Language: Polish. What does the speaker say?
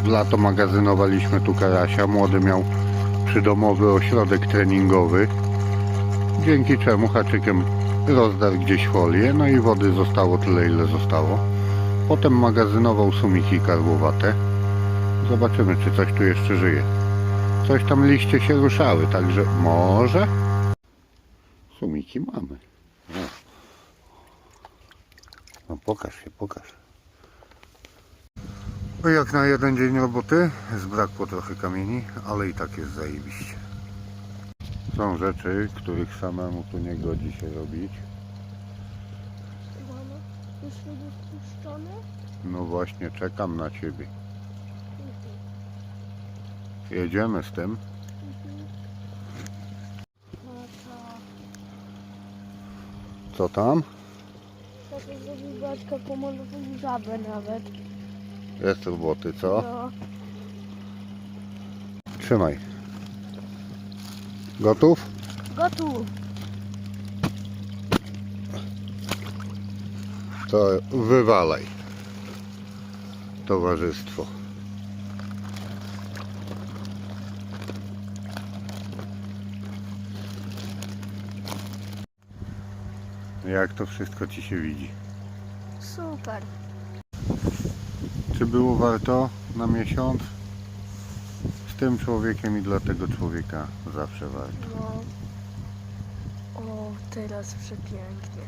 w lato magazynowaliśmy tu karasia. Młody miał przydomowy ośrodek treningowy, dzięki czemu haczykiem rozdarł gdzieś folię, no i wody zostało tyle, ile zostało. Potem magazynował sumiki karłowate. Zobaczymy, czy coś tu jeszcze żyje. Coś tam liście się ruszały, także może sumiki mamy. No, no pokaż się, pokaż. No jak na jeden dzień roboty zbrakło trochę kamieni, ale i tak jest zajebiście. Są rzeczy, których samemu tu nie godzi się robić. Już? No właśnie, czekam na ciebie. Jedziemy z tym. To... Co tam? To zrobił Baćka pomolową żabę nawet. Jest roboty, co? No. Trzymaj. Gotów? Gotów. To wywalaj. Towarzystwo. Jak to wszystko ci się widzi? Super. Czy było warto na miesiąc? Z tym człowiekiem i dla tego człowieka zawsze warto. No. O, teraz przepięknie.